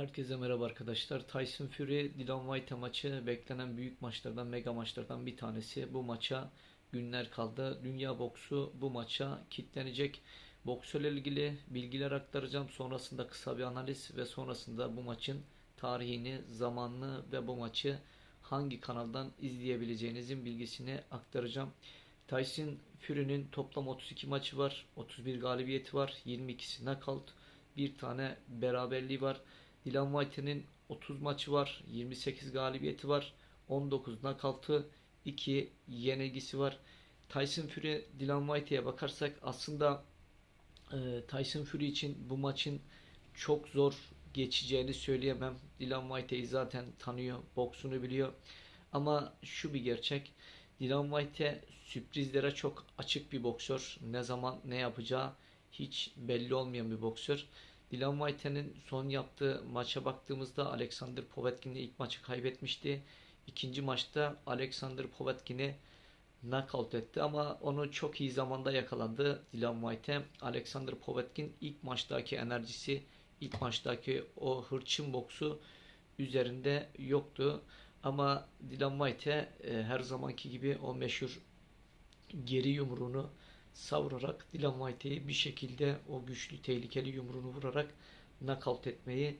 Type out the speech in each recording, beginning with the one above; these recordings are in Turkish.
Herkese merhaba arkadaşlar. Tyson Fury, Dylan White maçı beklenen büyük maçlardan, mega maçlardan bir tanesi. Bu maça günler kaldı. Dünya boksu bu maça kitlenecek. Boksörle ilgili bilgiler aktaracağım. Sonrasında kısa bir analiz ve sonrasında bu maçın tarihini, zamanını ve bu maçı hangi kanaldan izleyebileceğinizin bilgisini aktaracağım. Tyson Fury'nin toplam 32 maçı var. 31 galibiyeti var. 22'si knockout. Bir tane beraberliği var. Dylan White'nin 30 maçı var. 28 galibiyeti var. 19 knockout'ı 2 yenilgisi var. Tyson Fury Dylan White'e bakarsak aslında e, Tyson Fury için bu maçın çok zor geçeceğini söyleyemem. Dylan White'yi zaten tanıyor, boksunu biliyor. Ama şu bir gerçek. Dylan White sürprizlere çok açık bir boksör. Ne zaman ne yapacağı hiç belli olmayan bir boksör. Dylan White'nin son yaptığı maça baktığımızda Alexander Povetkin'le ilk maçı kaybetmişti. İkinci maçta Alexander Povetkin'i knockout etti ama onu çok iyi zamanda yakaladı Dylan White. Alexander Povetkin ilk maçtaki enerjisi, ilk maçtaki o hırçın boksu üzerinde yoktu. Ama Dylan White e, her zamanki gibi o meşhur geri yumruğunu savurarak Dylan White'yi bir şekilde o güçlü tehlikeli yumruğunu vurarak knockout etmeyi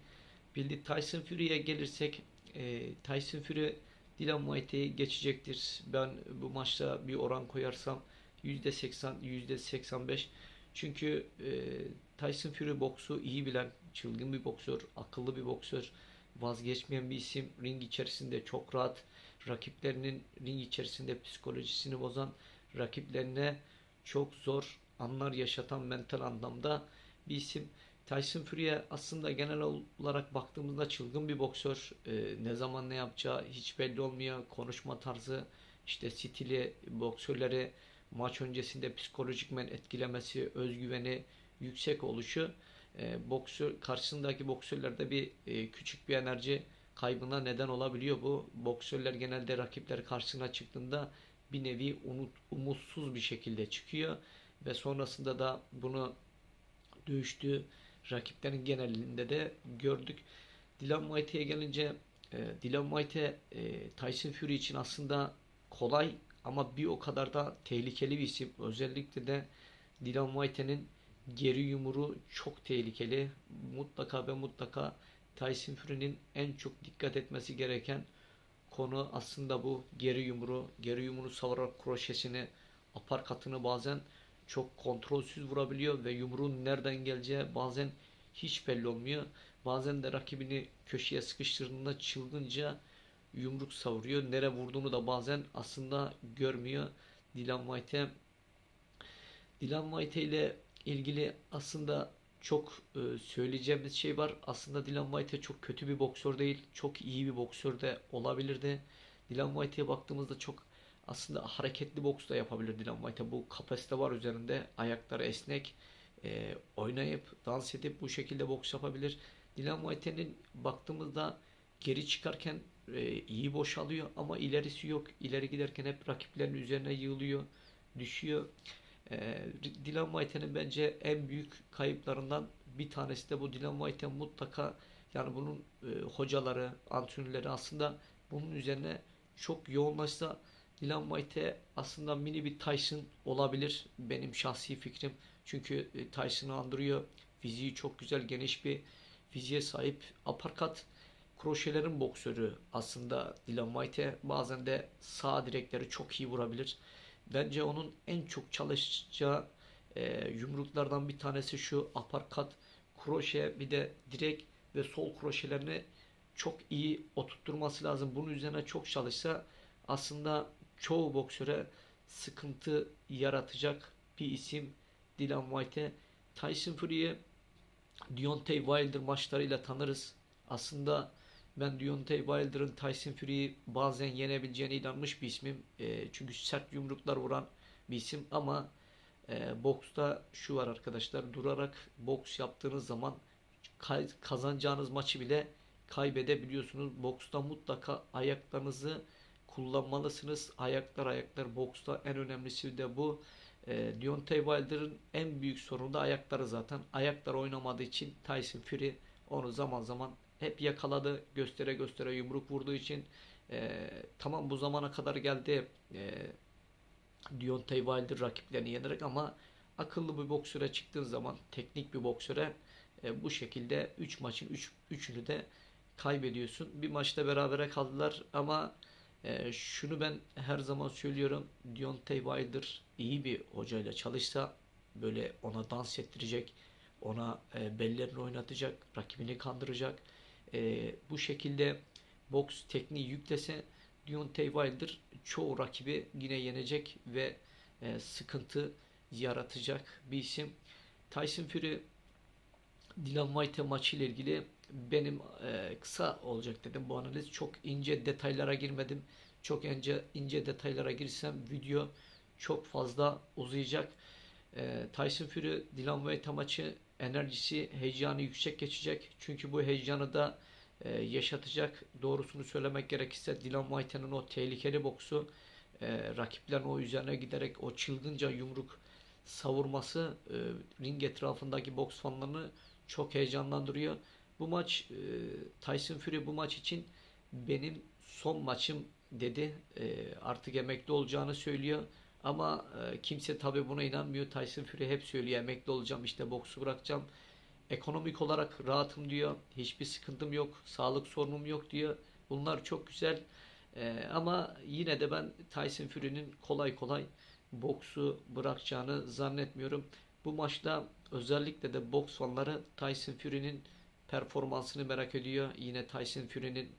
bildi. Tyson Fury'ye gelirsek e, Tyson Fury Dylan White'yi geçecektir. Ben bu maçta bir oran koyarsam %80 %85 çünkü e, Tyson Fury boksu iyi bilen, çılgın bir boksör, akıllı bir boksör, vazgeçmeyen bir isim. Ring içerisinde çok rahat, rakiplerinin ring içerisinde psikolojisini bozan, rakiplerine çok zor anlar yaşatan mental anlamda bir isim. Tyson Fury'e aslında genel olarak baktığımızda çılgın bir boksör. Ee, ne zaman ne yapacağı hiç belli olmuyor. Konuşma tarzı, işte stili, boksörleri maç öncesinde psikolojikmen etkilemesi, özgüveni yüksek oluşu e, boksör karşısındaki boksörlerde bir e, küçük bir enerji kaybına neden olabiliyor bu. Boksörler genelde rakipler karşısına çıktığında bir nevi umut, umutsuz bir şekilde çıkıyor ve sonrasında da bunu dövüştüğü rakiplerin genelinde de gördük. Dylan White'e gelince e, Dylan White e, Tyson Fury için aslında kolay ama bir o kadar da tehlikeli bir isim. Özellikle de Dylan White'nin geri yumruğu çok tehlikeli. Mutlaka ve mutlaka Tyson Fury'nin en çok dikkat etmesi gereken konu aslında bu geri yumruğu. Geri yumruğu savurarak kroşesini, aparkatını bazen çok kontrolsüz vurabiliyor ve yumruğun nereden geleceği bazen hiç belli olmuyor. Bazen de rakibini köşeye sıkıştırdığında çılgınca yumruk savuruyor. Nere vurduğunu da bazen aslında görmüyor. Dylan White Dylan White ile ilgili aslında çok e, söyleyeceğimiz şey var. Aslında Dylan White çok kötü bir boksör değil. Çok iyi bir boksör de olabilirdi. Dylan White'e baktığımızda çok aslında hareketli boks da yapabilir Dylan White. Bu kapasite var üzerinde. Ayakları esnek. E, oynayıp, dans edip bu şekilde boks yapabilir. Dylan White'nin baktığımızda geri çıkarken e, iyi boşalıyor ama ilerisi yok. İleri giderken hep rakiplerin üzerine yığılıyor, düşüyor. E, Dylan White'nin bence en büyük kayıplarından bir tanesi de bu. Dylan White mutlaka yani bunun e, hocaları, antrenörleri aslında bunun üzerine çok yoğunlaşsa Dylan White aslında mini bir Tyson olabilir benim şahsi fikrim. Çünkü e, Tyson'ı andırıyor. Fiziği çok güzel, geniş bir fiziğe sahip. Aparkat kroşelerin boksörü aslında Dylan White. Bazen de sağ direkleri çok iyi vurabilir. Bence onun en çok çalışacağı e, yumruklardan bir tanesi şu aparkat, kroşe bir de direk ve sol kroşelerini çok iyi oturtturması lazım. Bunun üzerine çok çalışsa aslında çoğu boksöre sıkıntı yaratacak bir isim Dylan White. Tyson Fury'yi Deontay Wilder maçlarıyla tanırız. Aslında ben Deontay Wilder'ın Tyson Fury'yi bazen yenebileceğine inanmış bir ismim. E, çünkü sert yumruklar vuran bir isim ama e, boksta şu var arkadaşlar. Durarak boks yaptığınız zaman kazanacağınız maçı bile kaybedebiliyorsunuz. Boksta mutlaka ayaklarınızı kullanmalısınız. Ayaklar ayaklar boksta en önemlisi de bu. E, Deontay Wilder'ın en büyük sorunu da ayakları zaten. Ayaklar oynamadığı için Tyson Fury onu zaman zaman hep yakaladı. Göstere göstere yumruk vurduğu için e, tamam bu zamana kadar geldi. E, Deontay Wilder rakiplerini yenerek ama akıllı bir boksöre çıktığın zaman teknik bir boksöre e, bu şekilde 3 maçın 3 üç, 3'ünü de kaybediyorsun. Bir maçta berabere kaldılar ama e, şunu ben her zaman söylüyorum. Deontay Wilder iyi bir hocayla çalışsa böyle ona dans ettirecek, ona e, bellerini oynatacak, rakibini kandıracak. E, bu şekilde boks tekniği yüklese Deontay Wilder çoğu rakibi yine yenecek ve e, sıkıntı yaratacak bir isim. Tyson Fury Dylan White maçı ile ilgili benim e, kısa olacak dedim bu analiz. Çok ince detaylara girmedim. Çok ince ince detaylara girsem video çok fazla uzayacak. E, Tyson Fury Dylan White maçı enerjisi, heyecanı yüksek geçecek. Çünkü bu heyecanı da e, yaşatacak. Doğrusunu söylemek gerekirse Dylan White'nin o tehlikeli boksu e, rakiplerin o üzerine giderek o çılgınca yumruk savurması e, ring etrafındaki boks fanlarını çok heyecanlandırıyor. Bu maç e, Tyson Fury bu maç için benim son maçım dedi. E, artık emekli olacağını söylüyor. Ama e, kimse tabi buna inanmıyor. Tyson Fury hep söylüyor emekli olacağım işte boksu bırakacağım. Ekonomik olarak rahatım diyor. Hiçbir sıkıntım yok. Sağlık sorunum yok diyor. Bunlar çok güzel. E, ama yine de ben Tyson Fury'nin kolay kolay boksu bırakacağını zannetmiyorum. Bu maçta özellikle de boks fanları Tyson Fury'nin performansını merak ediyor. Yine Tyson Fury'nin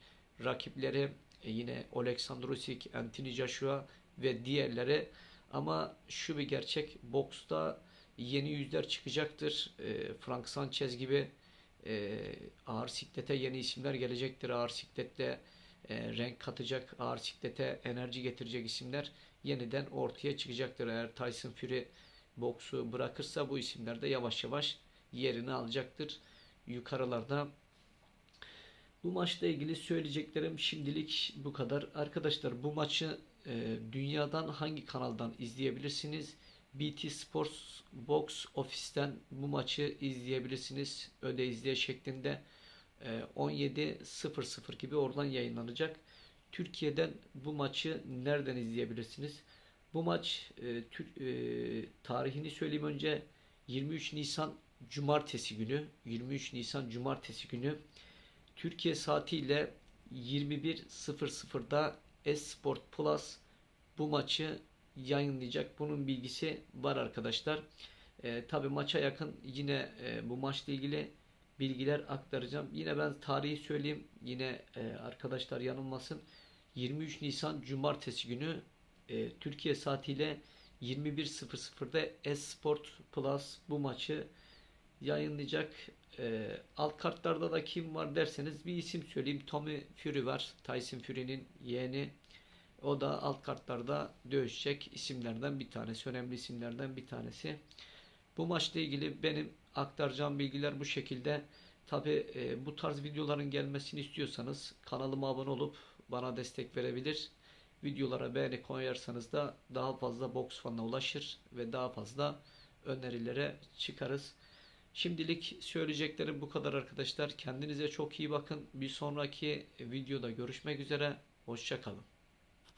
rakipleri e, yine Alexander Usyk, Anthony Joshua ve diğerleri ama şu bir gerçek boksta yeni yüzler çıkacaktır. E, Frank Sanchez gibi e, ağır siklete yeni isimler gelecektir. Ağır sikletle e, renk katacak, ağır siklete enerji getirecek isimler yeniden ortaya çıkacaktır. Eğer Tyson Fury boksu bırakırsa bu isimler de yavaş yavaş yerini alacaktır yukarılarda. Bu maçla ilgili söyleyeceklerim şimdilik bu kadar. Arkadaşlar bu maçı e, dünyadan hangi kanaldan izleyebilirsiniz? BT Sports Box Office'ten bu maçı izleyebilirsiniz. Öde izleye şeklinde e, 17.00 gibi oradan yayınlanacak. Türkiye'den bu maçı nereden izleyebilirsiniz? Bu maç e, e, tarihini söyleyeyim önce 23 Nisan Cumartesi günü 23 Nisan Cumartesi günü Türkiye saatiyle 21.00'da Esport Plus bu maçı yayınlayacak. Bunun bilgisi var arkadaşlar. E, Tabi maça yakın yine e, bu maçla ilgili bilgiler aktaracağım. Yine ben tarihi söyleyeyim. Yine e, arkadaşlar yanılmasın. 23 Nisan Cumartesi günü e, Türkiye saatiyle 21.00'da Esport Plus bu maçı yayınlayacak. E, alt kartlarda da kim var derseniz bir isim söyleyeyim. Tommy Fury var. Tyson Fury'nin yeğeni. O da alt kartlarda dövüşecek isimlerden bir tanesi. Önemli isimlerden bir tanesi. Bu maçla ilgili benim aktaracağım bilgiler bu şekilde. Tabi e, bu tarz videoların gelmesini istiyorsanız kanalıma abone olup bana destek verebilir. Videolara beğeni koyarsanız da daha fazla boks fanına ulaşır ve daha fazla önerilere çıkarız. Şimdilik söyleyeceklerim bu kadar arkadaşlar. Kendinize çok iyi bakın. Bir sonraki videoda görüşmek üzere. Hoşçakalın.